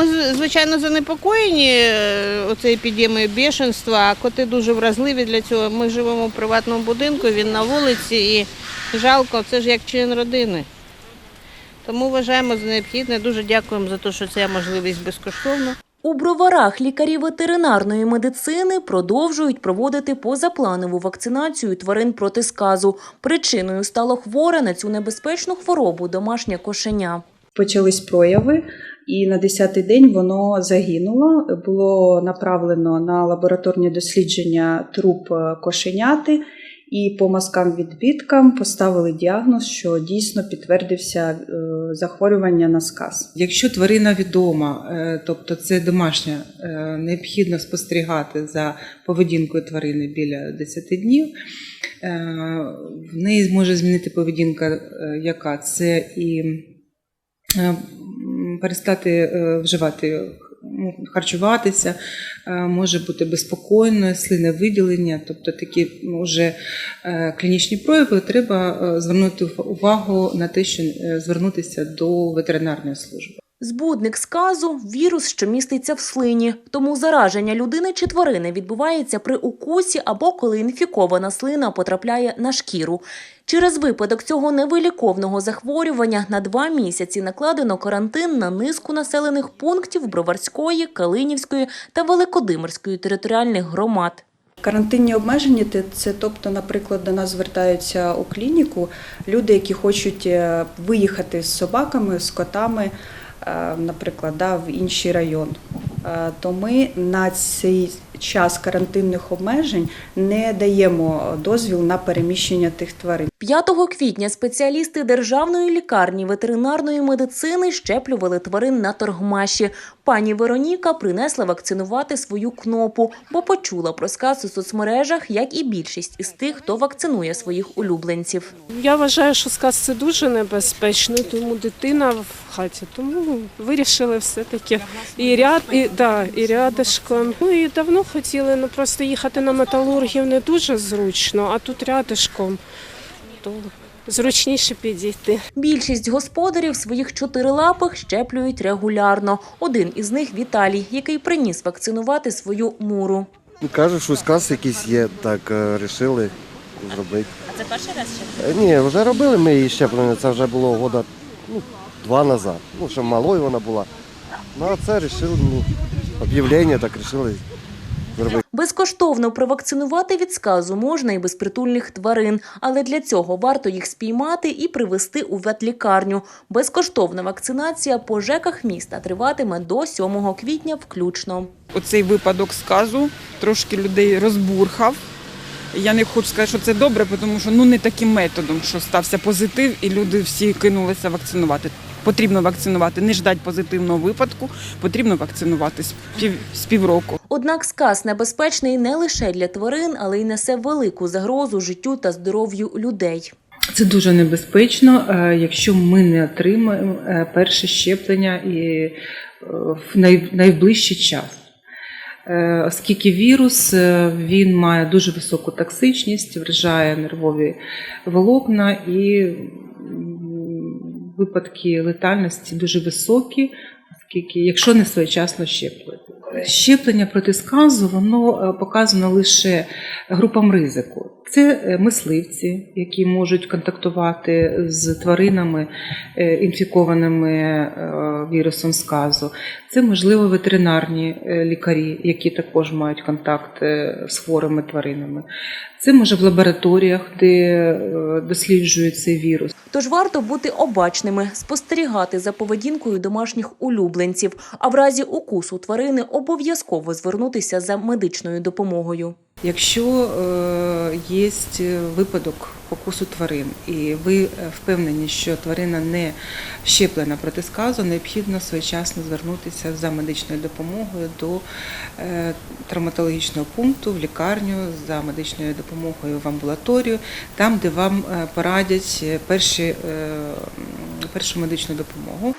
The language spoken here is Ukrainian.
Ми звичайно занепокоєні е, оцею епідемією бешенства, а коти дуже вразливі для цього. Ми живемо в приватному будинку, він на вулиці і жалко, це ж як член родини. Тому вважаємо за необхідне. Дуже дякуємо за те, що це можливість безкоштовно. У броварах лікарі ветеринарної медицини продовжують проводити позапланову вакцинацію тварин проти сказу. Причиною стало хворе на цю небезпечну хворобу домашнє кошеня. почались прояви, і на 10-й день воно загинуло. Було направлено на лабораторні дослідження труп е, кошеняти, і по мазкам відбиткам поставили діагноз, що дійсно підтвердився е, захворювання на сказ. Якщо тварина відома, е, тобто це домашня, необхідно спостерігати за поведінкою тварини біля 10 днів. В неї може змінити поведінка, яка це і перестати е, вживати. ну, Харчуватися е, може бути безпокійно, слиновиділення, тобто такі ну, вже е, клінічні прояви. Треба звернути увагу на те, що звернутися до ветеринарної служби. Збудник сказу – вірус, що міститься в слині. Тому зараження людини чи тварини відбувається при укусі або коли інфікована слина потрапляє на шкіру. Через випадок цього невиліковного захворювання на два місяці накладено карантин на низку населених пунктів Броварської, Калинівської та Великодимирської територіальних громад. Карантинні обмеження це, тобто, наприклад, до нас звертаються у клініку люди, які хочуть е, виїхати з собаками, з котами, наприклад, да, в інший район. Е, То ми на цей час карантинних обмежень не даємо дозвіл на переміщення тих тварин. 5 квітня спеціалісти Державної лікарні ветеринарної медицини щеплювали тварин на торгмаші. Пані Вероніка принесла вакцинувати свою кнопу, бо почула про сказ у соцмережах, як і більшість із тих, хто вакцинує своїх улюбленців. Я вважаю, що сказ це дуже небезпечно, тому дитина в хаті. Тому вирішили все-таки і ряд, і, да, і рядишком. Ну і давно хотіли, ну просто їхати на металургів не дуже зручно, а тут рядишком, то зручніше підійти. Більшість господарів своїх чотирилапих щеплюють регулярно. Один із них Віталій, який приніс вакцинувати свою муру. Ну, кажуть, що сказ якийсь є, так е, рішили зробити. А це перший раз ще? Ні, вже робили ми її щеплення, це вже було года ну, два назад. Ну, ще малою вона була. Ну, а це рішили, ну, об'явлення так рішили. Безкоштовно провакцинувати від сказу можна і безпритульних тварин, але для цього варто їх спіймати і привезти у ветлікарню. Безкоштовна вакцинація по ЖЕКах міста триватиме до 7 квітня включно. Оцей випадок сказу трошки людей розбурхав. Я не хочу сказати, що це добре, тому що ну не таким методом, що стався позитив, і люди всі кинулися вакцинувати. Потрібно вакцинувати, не ждать позитивного випадку, потрібно вакцинувати з пів з півроку. Однак сказ небезпечний не лише для тварин, але й несе велику загрозу життю та здоров'ю людей. Це дуже небезпечно, е, якщо ми не отримаємо е, перше щеплення і е, в найближчий час. Оскільки вірус він має дуже високу токсичність, вражає нервові волокна і випадки летальності дуже високі, оскільки, якщо не своєчасно щеплювати. Щеплення проти сказу воно е, показано лише групам ризику. Це е, мисливці, які можуть контактувати з тваринами, е, інфікованими вірусом сказу. Це, можливо, ветеринарні лікарі, які також мають контакт з хворими тваринами. Це може в лабораторіях, де е, досліджують цей вірус. Тож варто бути обачними, спостерігати за поведінкою домашніх улюбленців, а в разі укусу тварини обов'язково звернутися за медичною допомогою. Якщо е, є випадок покусу тварин, і ви е, впевнені, що тварина не щеплена проти сказу, необхідно своєчасно звернутися за медичною допомогою до е, травматологічного пункту в лікарню за медичною допомогою в амбулаторію, там, де вам е, порадять перші, е, першу медичну допомогу.